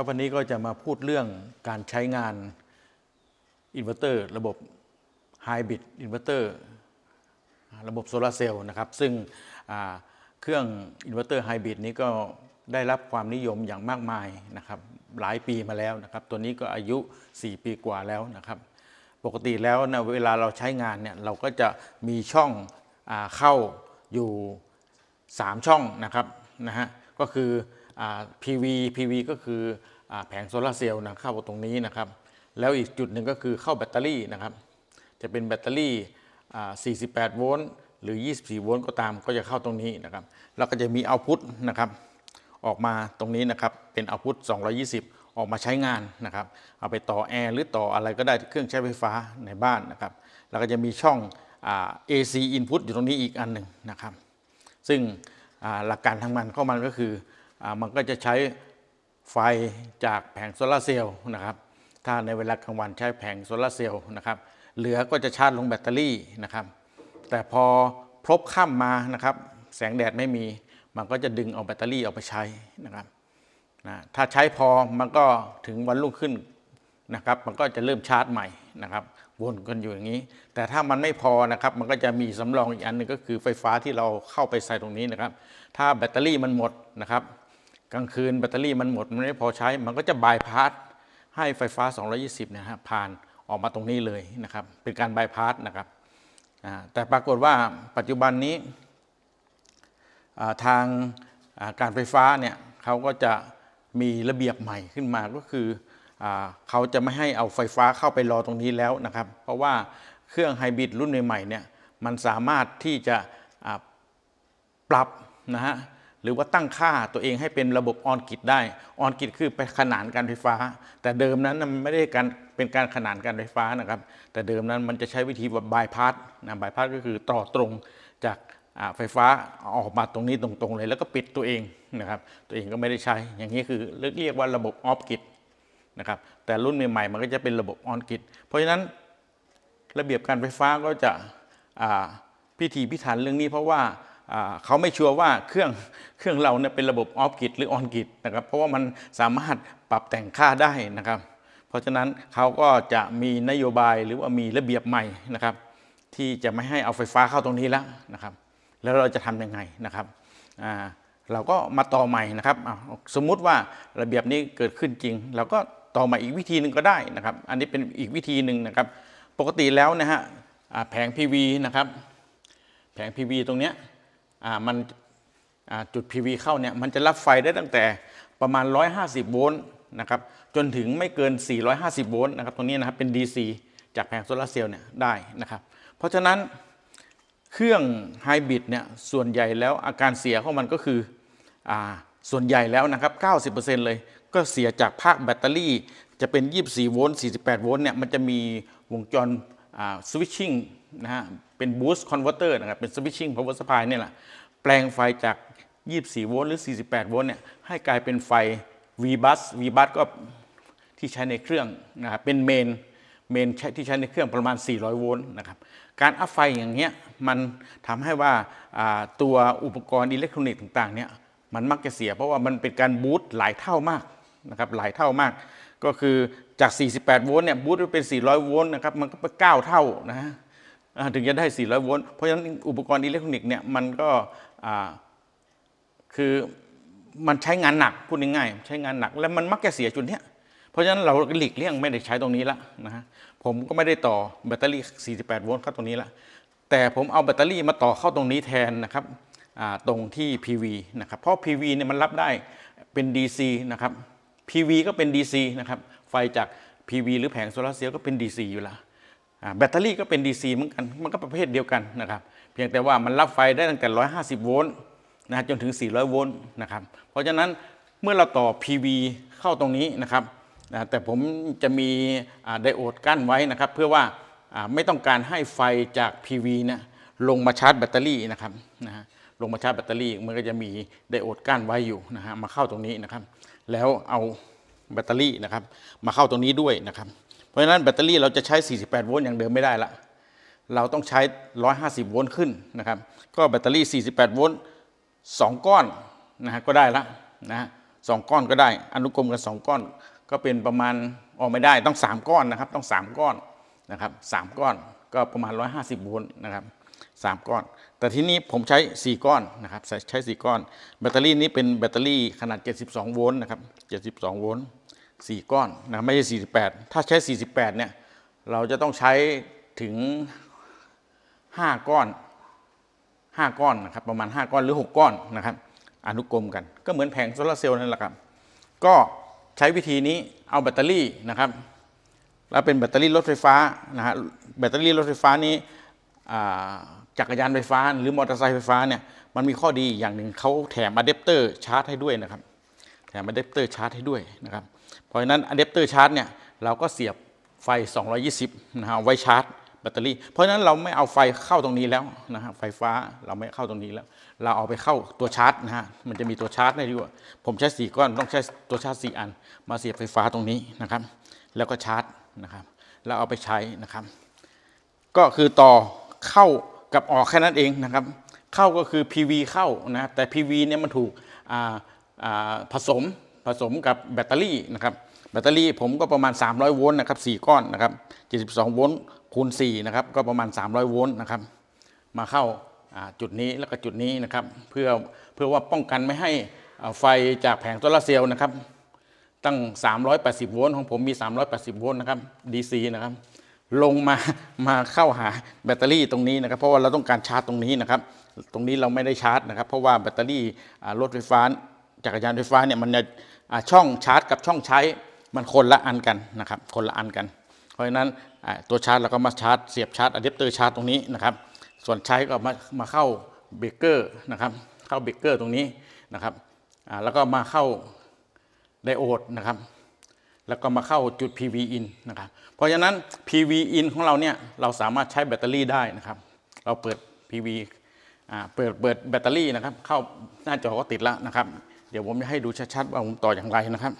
ครับวันนี้ก็จะมาพูดเรื่องการใช้งานอินเวอร์เตอร์ระบบไฮบริดอินเวอร์เตอร์ระบบโซลาเซลล์นะครับ ซึ่งเครื่องอินเวอร์เตอร์ไฮบริดนี้ก็ได้รับความนิยมอย่างมากมายนะครับ หลายปีมาแล้วนะครับ ตัวนี้ก็อายุ 4 ปีกว่าแล้วนะครับ ปกติแล้วนะเวลาเราใช้งานเนี่ยเราก็จะมีช่องอเข้าอยู่ 3 ช่องนะครับนะฮะก็คือ PV PV ก็คืออแผงโซลาร์เซลล์นะเข้าตรงนี้นะครับ แล้วอีกจุดหนึ่งก็คือเข้าแบตเตอรี่นะครับ จะเป็นแบตเตอรี่ 48 โวลต์หรือ 24 โวลต์ก็ตามก็จะเข้าตรงนี้นะครับ แล้วก็จะมีเอาพุตนะครับออกมาตรงนี้นะครับ เป็นเอาพุต220 ออกมาใช้งานนะครับ เอาไปต่อแอร์หรือต่ออะไรก็ได้เครื่องใช้ไฟฟ้าในบ้านนะครับ แล้วก็จะมีช่องอ AC input อยู่ตรงนี้อีกอันหนึ่งนะครับ ซึ่งหลักการทางมันเข้ามันก็คือ มันก็จะใช้ไฟจากแผงโซลาร์เซลล์นะครับ ถ้าในเวลากลางวันใช้แผงโซลาร์เซลล์นะครับ เหลือก็จะชาร์จลงแบตเตอรี่นะครับ แต่พอพลบค่ำมานะครับ แสงแดดไม่มี มันก็จะดึงเอาแบตเตอรี่ออกไปใช้นะครับนะถ้าใช้พอมันก็ถึงวันรุ่งขึ้นนะครับ มันก็จะเริ่มชาร์จใหม่นะครับ วนกันอยู่อย่างนี้ แต่ถ้ามันไม่พอนะครับ มันก็จะมีสำรองอีกอันหนึงก็คือไฟฟ้าที่เราเข้าไปใส่ตรงนี้นะครับ ถ้าแบตเตอรี่มันหมดนะครับ กลางคืนแบตเตอรี่มันหมด มันไม่พอใช้ มันก็จะบายพาสให้ไฟฟ้า 220นะฮะผ่านออกมาตรงนี้เลยนะครับ เป็นการบายพาสนะครับแต่ปรากฏว่าปัจจุบันนี้ทางการไฟฟ้าเนี่ยเขาก็จะมีระเบียบใหม่ขึ้นมาก็คืออเขาจะไม่ให้เอาไฟฟ้าเข้าไปรอตรงนี้แล้วนะครับ เพราะว่าเครื่องไฮบริดรุ่นใหม่ๆเนี่ยมันสามารถที่จะปรับนะฮะ หรือว่าตั้งค่าตัวเองให้เป็นระบบออนกิดได้ ออนกิดคือไปขนานการไฟฟ้า แต่เดิมนั้นมันไม่ได้การเป็นการขนานการไฟฟ้านะครับ แต่เดิมนั้นมันจะใช้วิธีแบบบายพาสนะบายพาสก็คือต่อตรงจากไฟฟ้าออกมาตรงนี้ตรงๆเลย แล้วก็ปิดตัวเองนะครับตัวเองก็ไม่ได้ใช้ อย่างนี้คือเรียกว่าระบบออฟกิดนะครับแต่รุ่นใหม่ๆมันก็จะเป็นระบบออนกิดเพราะฉะนั้นระเบียบการไฟฟ้าก็จะพิธีพิถันเรื่องนี้เพราะว่า เขาไม่ชัวร์ว่าเครื่องเครื่องเราเนี่ยเป็นระบบออฟกิดหรือออนกิดนะครับ เพราะว่ามันสามารถปรับแต่งค่าได้นะครับ เพราะฉะนั้นเขาก็จะมีนโยบายหรือว่ามีระเบียบใหม่นะครับ ที่จะไม่ให้เอาไฟฟ้าเข้าตรงนี้แล้วนะครับ แล้วเราจะทำยังไงนะครับเราก็มาต่อใหม่นะครับสมมุติว่าระเบียบนี้เกิดขึ้นจริง เราก็ต่อใหม่อีกวิธีหนึ่งก็ได้นะครับ อันนี้เป็นอีกวิธีหนึ่งนะครับ ปกติแล้วนะฮะแผง PV นะครับ แผง PV ตรงเนี้ย มันจุด PV เข้าเนี่ยมันจะรับไฟได้ตั้งแต่ประมาณ 150 โวลต์นะครับจนถึงไม่เกิน 450 โวลต์นะครับตรงนี้นะครับเป็น DC จากแผงโซลาร์เซลล์เนี่ยได้นะครับ เพราะฉะนั้นเครื่องไฮบริดเนี่ยส่วนใหญ่แล้วอาการเสียของมันก็คืออาส่วนใหญ่แล้วนะครับ 90%เลยก็เสียจากภาคแบตเตอรี่ จะเป็น 24 โวลต์ 48 โวลต์เนี่ยมันจะมีวงจร สวิตชิ่งนะฮะเป็นบูสต์คอนเวอร์เตอร์นะครับเป็นสวิตชิ่งพาวเวอร์สปายเนี่ยแหละแปลงไฟจาก 24 โวลต์หรือ 48 โวลต์เนี่ยให้กลายเป็นไฟ V bus V bus ก็ที่ใช้ในเครื่องนะครับเป็นเมนเมนใช้ที่ใช้ในเครื่องประมาณ 400 โวลต์นะครับการอัพไฟอย่างเงี้ยมันทำให้ว่าอ่าตัวอุปกรณ์อิเล็กทรอนิกส์ต่างๆเนี่ยมันมักจะเสียเพราะว่ามันเป็นการบูตหลายเท่ามากนะครับหลายเท่ามาก ก็คือจาก 48 โวลต์เนี่ยบูตไปเป็น 400 โวลต์นะครับมันก็ไป9เท่านะฮะถึงจะได้ 400 โวลต์เพราะฉะนั้นอุปกรณ์อิเล็กทรอนิกส์เนี่ยมันก็คือมันใช้งานหนักพูดง่ายๆใช้งานหนักแล้วมันมักจะเสียจุดเนี้ยเพราะฉะนั้นเราหลีกเลี่ยงไม่ได้ใช้ตรงนี้ละนะฮะผมก็ไม่ได้ต่อแบตเตอรี่ 48 โวลต์เข้าตรงนี้ละแต่ผมเอาแบตเตอรี่มาต่อเข้าตรงนี้แทนนะครับตรงที่ PV นะครับเพราะ PV เนี่ยมันรับได้เป็น DC นะครับ PV ก็เป็น DC นะครับไฟจาก PV หรือแผงโซลาร์เซลล์ก็เป็น DC อยู่แล้วแบตเตอรี่ก็เป็น DC เหมือนกัน มันก็ประเภทเดียวกันนะครับ เพียงแต่ว่ามันรับไฟได้ตั้งแต่ 150 โวลต์นะจนถึง 400 โวลต์นะครับ เพราะฉะนั้นเมื่อเราต่อ PV เข้าตรงนี้นะครับแต่ผมจะมีไดโอดกั้นไว้นะครับ เพื่อว่าไม่ต้องการให้ไฟจาก PV นี่ยลงมาชาร์จแบตเตอรี่นะครับนะฮะ ลงมาชาร์จแบตเตอรี่มันก็จะมีไดโอดกั้นไว้อยู่นะฮะมาเข้าตรงนี้นะครับ แล้วเอาแบตเตอรี่นะครับ มาเข้าตรงนี้ด้วยนะครับ เพราะฉะนั้นแบตเตอรี่เราจะใช้ 48 โวลต์อย่างเดิมไม่ได้ละเราต้องใช้ 150 โวลต์ขึ้นนะครับ ก็แบตเตอรี่ 48 โวลต์2ก้อนนะฮะก็ได้ละนะสองก้อนก็ได้ อนุกรมกันสองก้อน ก็เป็นประมาณออกไม่ได้ต้องสามก้อนนะครับ ต้องสามก้อนนะครับสามก้อนก็ประมาณ 150 โวลต์นะครับ สามก้อน แต่ที่นี้ผมใช้ 4 ก้อนนะครับใช้4ก้อน แบตเตอรี่นี้เป็นแบตเตอรี่ขนาด 72 โวลต์นะครับ 72 โวลต์4ก้อนนะไม่ใช่ 48 ถ้าใช้ 48 เนี่ยเราจะต้องใช้ถึง 5 ก้อน 5 ก้อนนะครับประมาณ 5 ก้อนหรือ 6 ก้อนนะครับอนุกรมกันก็เหมือนแผงโซลาร์เซลล์นั่นแหละครับ ก็ใช้วิธีนี้เอาแบตเตอรี่นะครับแล้วเป็นแบตเตอรี่รถไฟฟ้านะฮะแบตเตอรี่รถไฟฟ้านี้ จักรยานไฟฟ้า หรือมอเตอร์ไซค์ไฟฟ้าเนี่ยมันมีข้อดีอย่างหนึ่งเขาแถมอะแดปเตอร์ชาร์จให้ด้วยนะครับแถมอะแดปเตอร์ชาร์จให้ด้วยนะครับเพราะฉะนั้นอะแดปเตอร์ชาร์จเนี่ยเราก็เสียบไฟ 220นะฮะไว้ชาร์จแบตเตอรี่ เพราะฉะนั้นเราไม่เอาไฟเข้าตรงนี้แล้วนะฮะไฟฟ้าเราไม่เข้าตรงนี้แล้ว เราเอาไปเข้าตัวชาร์จนะฮะมันจะมีตัวชาร์จให้ด้วยผมใช้สี่ก้อนต้องใช้ตัวชาร์จสี่อัน มาเสียบไฟฟ้าตรงนี้นะครับ แล้วก็ชาร์จนะครับแล้วเอาไปใช้นะครับ ก็คือต่อเข้า กับออกแค่นั้นเองนะครับ เข้าก็คือ PV เข้านะแต่ PV เนี่ยมันถูกผสมผสมกับแบตเตอรี่นะครับแบตเตอรี่ผมก็ประมาณ 300 โวลต์นะครับ4ก้อนนะครับ 72 โวลต์คูณ4นะครับก็ประมาณ 300 โวลต์นะครับ มาเข้าจุดนี้แล้วก็จุดนี้นะครับ เพื่อเพื่อว่าป้องกันไม่ให้ไฟจากแผงโซลาร์เซลล์นะครับ ตั้ง 380 โวลต์ของผมมี 380 โวลต์นะครับ DC นะครับ ลงมามาเข้าหาแบตเตอรี่ตรงนี้นะครับ เพราะว่าเราต้องการชาร์จตรงนี้นะครับ ตรงนี้เราไม่ได้ชาร์จนะครับ เพราะว่าแบตเตอรี่รถไฟฟ้าจักรยานไฟฟ้าเนี่ยมันจะช่องชาร์จกับช่องใช้มันคนละอันกันนะครับคนละอันกัน เพราะฉะนั้นตัวชาร์จเราก็มาชาร์จเสียบชาร์จอะแดปเตอร์ชาร์จตรงนี้นะครับ ส่วนใช้ก็มามาเข้าเบรกเกอร์นะครับ เข้าเบรกเกอร์ตรงนี้นะครับแล้วก็มาเข้าไดโอดนะครับ แล้วก็มาเข้าจุด PV in นะครับ เพราะฉะนั้น PV in ของเราเนี่ยเราสามารถใช้แบตเตอรี่ได้นะครับ เราเปิด PV อ่าเปิดเปิดแบตเตอรี่นะครับ เข้าหน้าจอก็ติดแล้วนะครับ เดี๋ยวผมจะให้ดูชัดๆว่าผมต่ออย่างไรนะครับ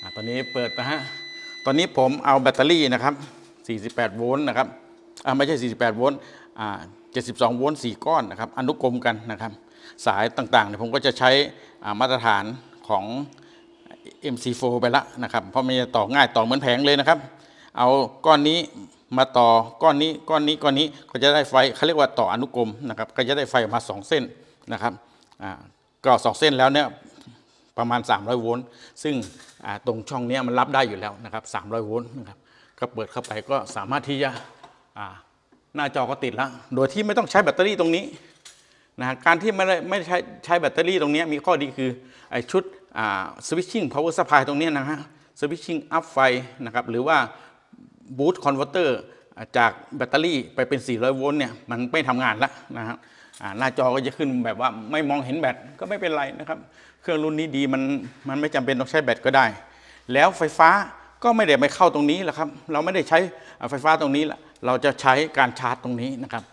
อตอนนี้เปิดนะฮะ ตอนนี้ผมเอาแบตเตอรี่นะครับ 48 โวลต์นะครับอ่าไม่ใช่ 48 โวลต์อ่า72 โวลต์ 4 ก้อนนะครับ อนุกรมกันนะครับ สายต่างๆเนี่ยผมก็จะใช้มาตรฐานของ MC4 ไปละนะครับ เพราะมันจะต่อง่ายต่อเหมือนแผงเลยนะครับ เอาก้อนนี้มาต่อก้อนนี้ก้อนนี้ก้อนนี้ก็จะได้ไฟเขาเรียกว่าต่ออนุกรมนะครับก็จะได้ไฟออกมา 2 เส้นนะครับก็สองเส้นแล้วเนี่ยประมาณ 300 โวลต์ซึ่งตรงช่องนี้มันรับได้อยู่แล้วนะครับ 300 โวลต์นะครับก็เปิดเข้าไปก็สามารถที่จะหน้าจอก็ติดแล้ว โดยที่ไม่ต้องใช้แบตเตอรี่ตรงนี้ นะการที่ไม่ได้ไม่ใช้ใช้แบตเตอรี่ตรงนี้มีข้อดีคือไอชุดอ่า switching power supply ตรงนี้นะฮะ switching up ไฟนะครับหรือว่า boost converter อ่าจากแบตเตอรี่ไปเป็น 400 โวลต์เนี่ยมันไม่ทำงานแล้วนะครับหน้าจอก็จะขึ้นแบบว่าไม่มองเห็นแบตก็ไม่เป็นไรนะครับ เครื่องรุ่นนี้ดีมันมันไม่จำเป็นต้องใช้แบตก็ได้ แล้วไฟฟ้าก็ไม่ได้ไปเข้าตรงนี้แหละครับ เราไม่ได้ใช้ไฟฟ้าตรงนี้ละเราจะใช้การชาร์จตรงนี้นะครับ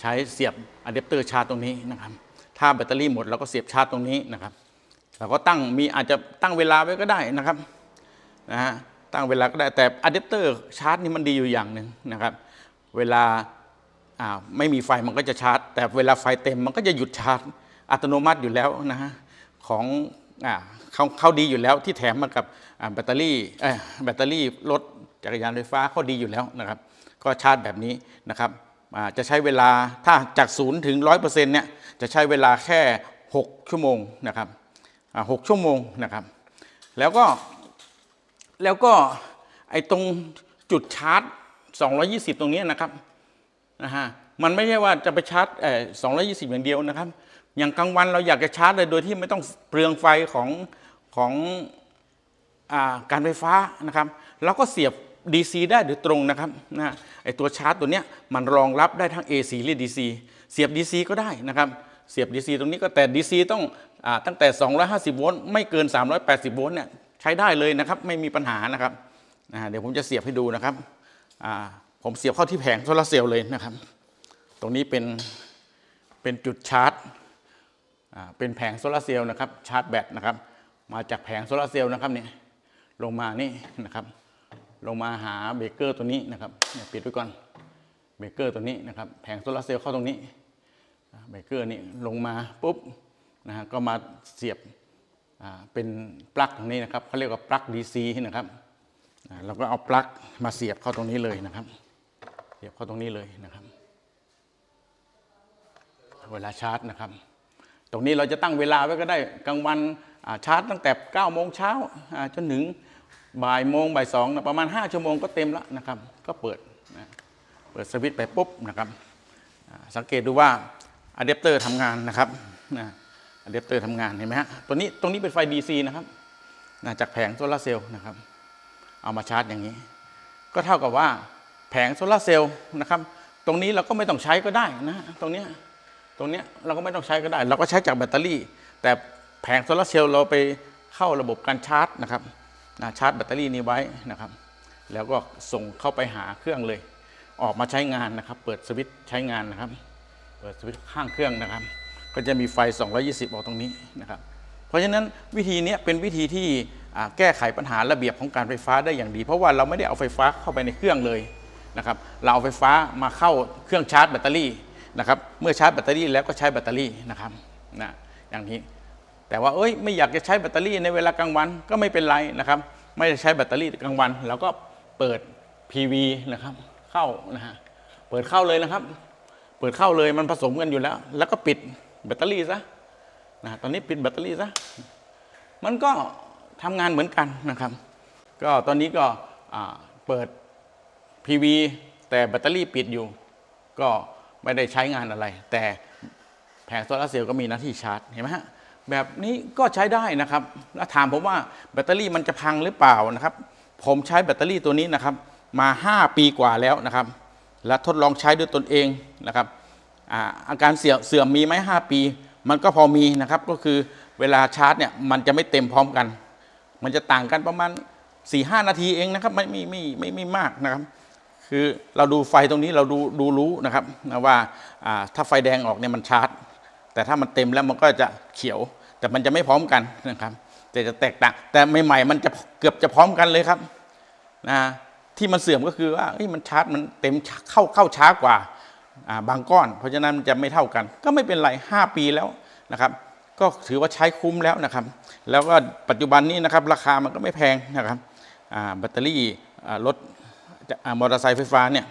ใช้เสียบอะแดปเตอร์ชาร์จตรงนี้นะครับ ถ้าแบตเตอรี่หมดเราก็เสียบชาร์จตรงนี้นะครับเราก็ตั้งมีอาจจะตั้งเวลาไว้ก็ได้นะครับนะฮะตั้งเวลาก็ได้แต่อะแดปเตอร์ชาร์จนี่มันดีอยู่อย่างหนึ่งนะครับ เวลาไม่มีไฟมันก็จะชาร์จ แต่เวลาไฟเต็มมันก็จะหยุดชาร์จอัตโนมัติอยู่แล้วนะฮะของอ่าเขาเขาดีอยู่แล้วที่แถมมากับแบตเตอรี่แบตเตอรี่รถจักรยานไฟฟ้าเขาดีอยู่แล้วนะครับ ก็ชาร์จแบบนี้นะครับ จะใช้เวลาถ้าจากศูนย์ถึงร้อยเปอร์เซ็นต์เนี่ยจะใช้เวลาแค่ 6 ชั่วโมงนะครับหกชั่วโมงนะครับ แล้วก็แล้วก็ไอ้ตรงจุดชาร์จ 220 ตรงนี้นะครับนะฮะมันไม่ใช่ว่าจะไปชาร์จเอ่อ220 อย่างเดียวนะครับ อย่างกลางวันเราอยากจะชาร์จเลยโดยที่ไม่ต้องเปลืองไฟของของอการไฟฟ้านะครับเราก็เสียบ DC ได้โดยตรงนะครับนะไอตัวชาร์จตัวเนี้ยมันรองรับได้ทั้ง AC และ DC เสียบ DC ก็ได้นะครับ เสียบ DC ตรงนี้ก็แต่ DC ต้องอตั้งแต่ 250 โวลต์ไม่เกิน 380 โวลต์เนี่ยใช้ได้เลยนะครับ ไม่มีปัญหานะครับนะเดี๋ยวผมจะเสียบให้ดูนะครับผมเสียบเข้าที่แผงโซลาร์เซลล์เลยนะครับ ตรงนี้เป็นเป็นจุดชาร์จเป็นแผงโซลาร์เซลล์นะครับชาร์จแบตนะครับ มาจากแผงโซลาร์เซลล์นะครับเนี่ยลงมานี่นะครับ ลงมาหาเบรกเกอร์ตัวนี้นะครับเนี่ยปิดไว้ก่อนเบรกเกอร์ตัวนี้นะครับแผงโซลาร์เซลล์เข้าตรงนี้เบรกเกอร์นี่ลงมาปุ๊บนะฮะก็มาเสียบเป็นปลั๊กตรงนี้นะครับเขาเรียกว่าปลั๊ก DC นะครับเราก็เอาปลั๊กมาเสียบเข้าตรงนี้เลยนะครับ เสียบเข้าตรงนี้เลยนะครับ เวลาชาร์จนะครับ ตรงนี้เราจะตั้งเวลาไว้ก็ได้กลางวันชาร์จตั้งแต่9โมงเช้าอ่าจนถึง บ่ายโมงบ่ายสองนะประมาณ 5 ชั่วโมงก็เต็มแล้วนะครับ ก็เปิดนะเปิดสวิตช์ไปปุ๊บนะครับสังเกตดูว่าอะแดปเตอร์ทำงานนะครับนะอะแดปเตอร์ทำงานเห็นไหมฮะตัวนี้ตรงนี้เป็นไฟ DC นะครับนะจากแผงโซลาเซลล์นะครับ เอามาชาร์จอย่างนี้ ก็เท่ากับว่าแผงโซลาเซลล์นะครับ ตรงนี้เราก็ไม่ต้องใช้ก็ได้นะตรงเนี้ยตรงเนี้ยเราก็ไม่ต้องใช้ก็ได้ เราก็ใช้จากแบตเตอรี่ แต่แผงโซลาเซลล์เราไปเข้าระบบการชาร์จนะครับ นะชาร์จแบตเตอรี่นี้ไว้นะครับ แล้วก็ส่งเข้าไปหาเครื่องเลย ออกมาใช้งานนะครับ เปิดสวิตช์ใช้งานนะครับ เปิดสวิตช์ข้างเครื่องนะครับ ก็จะมีไฟ 220 ออกตรงนี้นะครับ เพราะฉะนั้นวิธีนี้เป็นวิธีที่แก้ไขปัญหาระเบียบของการไฟฟ้าได้อย่างดี เพราะว่าเราไม่ได้เอาไฟฟ้าเข้าไปในเครื่องเลยนะครับ เราเอาไฟฟ้ามาเข้าเครื่องชาร์จแบตเตอรี่นะครับ เมื่อชาร์จแบตเตอรี่แล้วก็ใช้แบตเตอรี่นะครับนะอย่างนี้ แต่ว่าเอ้ยไม่อยากจะใช้แบตเตอรี่ในเวลากลางวันก็ไม่เป็นไรนะครับ ไม่ได้ใช้แบตเตอรี่กลางวันเราก็เปิด PV นะครับ เข้านะฮะเปิดเข้าเลยนะครับ เปิดเข้าเลยมันผสมกันอยู่แล้ว แล้วก็ปิดแบตเตอรี่ซะนะตอนนี้ปิดแบตเตอรี่ซะมันก็ทำงานเหมือนกันนะครับ ก็ตอนนี้ก็เปิด PV แต่แบตเตอรี่ปิดอยู่ ก็ไม่ได้ใช้งานอะไร แต่แผงโซลาร์เซลล์ก็มีหน้าที่ชาร์จเห็นไหมฮะ แบบนี้ก็ใช้ได้นะครับ แล้วถามผมว่าแบตเตอรี่มันจะพังหรือเปล่านะครับ ผมใช้แบตเตอรี่ตัวนี้นะครับ มา 5 ปีกว่าแล้วนะครับ และทดลองใช้ด้วยตนเองนะครับอาอาการเสื่อมเสื่อมมีไหมห้าปี มันก็พอมีนะครับ ก็คือเวลาชาร์จเนี่ยมันจะไม่เต็มพร้อมกัน มันจะต่างกันประมาณ4ี่ห้านาทีเองนะครับ ไม่ไม่ไม่ไม่ไม่มากนะครับ คือเราดูไฟตรงนี้เราดูดูรู้นะครับว่าอ่าถ้าไฟแดงออกเนี่ยมันชาร์จ แต่ถ้ามันเต็มแล้วมันก็จะเขียว แต่มันจะไม่พร้อมกันนะครับ แต่จะแตกต่าง แต่ใหม่ๆมันจะเกือบจะพร้อมกันเลยครับนะที่มันเสื่อมก็คือว่ามันชาร์จมันเต็มเข้าเข้าช้ากว่าบางก้อน เพราะฉะนั้นมันจะไม่เท่ากัน ก็ไม่เป็นไร 5 ปีแล้วนะครับ ก็ถือว่าใช้คุ้มแล้วนะครับ แล้วก็ปัจจุบันนี้นะครับ ราคามันก็ไม่แพงนะครับแบตเตอรี่รถมอเตอร์ไซค์ไฟฟ้าเนี่ย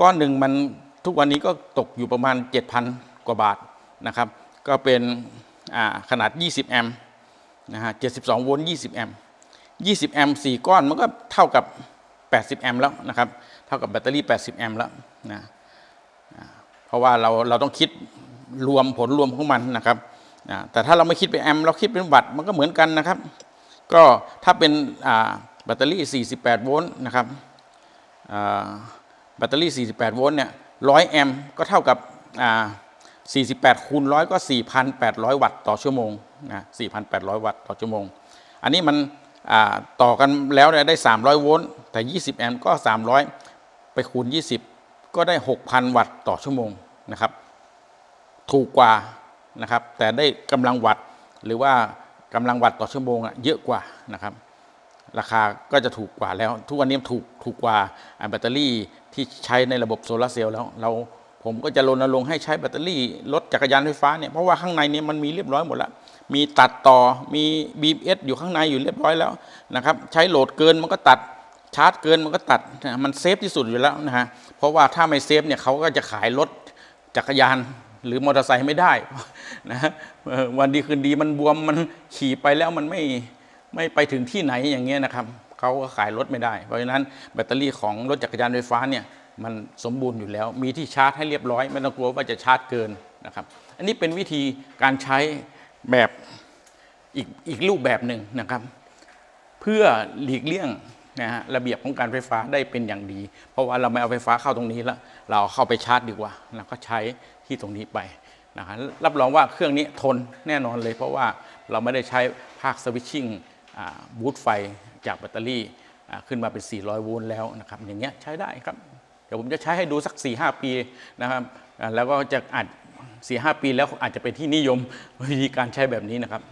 ก้อนหนึ่งมันทุกวันนี้ก็ตกอยู่ประมาณ 7,000 กว่าบาท นะครับ ก็เป็นขนาด 20 แอมป์นะฮะ 72 โวลต์ 20 แอมป์ 20 แอมป์ 4 ก้อน มันก็เท่ากับ 80 แอมป์แล้วนะครับ เท่ากับแบตเตอรี่ 80 แอมป์แล้วนะ เพราะว่าเราเราต้องคิดรวมผลรวมของมันนะครับ แต่ถ้าเราไม่คิดเป็นแอมป์เราคิดเป็นวัตต์มันก็เหมือนกันนะครับ ก็ถ้าเป็นแบตเตอรี่ 48 โวลต์นะครับแบตเตอรี่ 48 โวลต์เนี่ย 100 แอมป์ก็เท่ากับ 48คูณ100ก็ 4,800 วัตต์ต่อชั่วโมงนะ4,800 วัตต์ต่อชั่วโมง อันนี้มันต่อกันแล้วได้ 300 โวลต์แต่ 20 แอมป์ก็ 300 ไปคูณ 20 ก็ได้ 6,000 วัตต์ต่อชั่วโมงนะครับ ถูกกว่านะครับ แต่ได้กำลังวัตต์หรือว่ากำลังวัตต์ต่อชั่วโมงเยอะกว่านะครับ ราคาก็จะถูกกว่าแล้ว ทุกวันนี้ถูกถูกกว่าแบตเตอรี่ที่ใช้ในระบบโซลาเซลล์แล้วเรา ผมก็จะรณรงค์ให้ใช้แบตเตอรี่รถจักรยานไฟฟ้าเนี่ยเพราะว่าข้างในเนี่ยมันมีเรียบร้อยหมดแล้วมีตัดต่อมีบีเอยู่ข้างในอยู่เรียบร้อยแล้วนะครับใช้โหลดเกินมันก็ตัดชาร์จเกินมันก็ตัดมันเซฟที่สุดอยู่แล้วนะฮะเพราะว่าถ้าไม่เซฟเนี่ยเขาก็จะขายรถจักรยานหรือมอเตอร์ไซค์ไม่ได้นะวันดีคืนดีมันบวมมันขี่ไปแล้วมันไม่ไม่ไปถึงที่ไหนอย่างเงี้ยนะครับเขาก็ขายรถไม่ได้ เพราะฉะนั้นแบตเตอรี่ของรถจักรยานไฟฟ้าเนี่ย มันสมบูรณ์อยู่แล้ว มีที่ชาร์จให้เรียบร้อย ไม่ต้องกลัวว่าจะชาร์จเกินนะครับ อันนี้เป็นวิธีการใช้แบบอีกอีกรูปแบบหนึ่งนะครับ เพื่อหลีกเลี่ยงนะฮะระเบียบของการไฟฟ้าได้เป็นอย่างดี เพราะว่าเราไม่เอาไฟฟ้าเข้าตรงนี้แล้วเราเข้าไปชาร์จดีกว่าเราก็ใช้ที่ตรงนี้ไปนะฮะรับรองว่าเครื่องนี้ทนแน่นอนเลย เพราะว่าเราไม่ได้ใช้ภาคสวิตชิ่งบูตไฟจากแบตเตอรี่ขึ้นมาเป็น 400 โวลต์แล้วนะครับ อย่างเงี้ยใช้ได้ครับ ดี๋ยวผมจะใช้ให้ดูสัก4-5ปีนะครับแล้วก็จะอาจ4-5ปีแล้วอาจจะเป็นที่นิยมวิธีการใช้แบบนี้นะครับ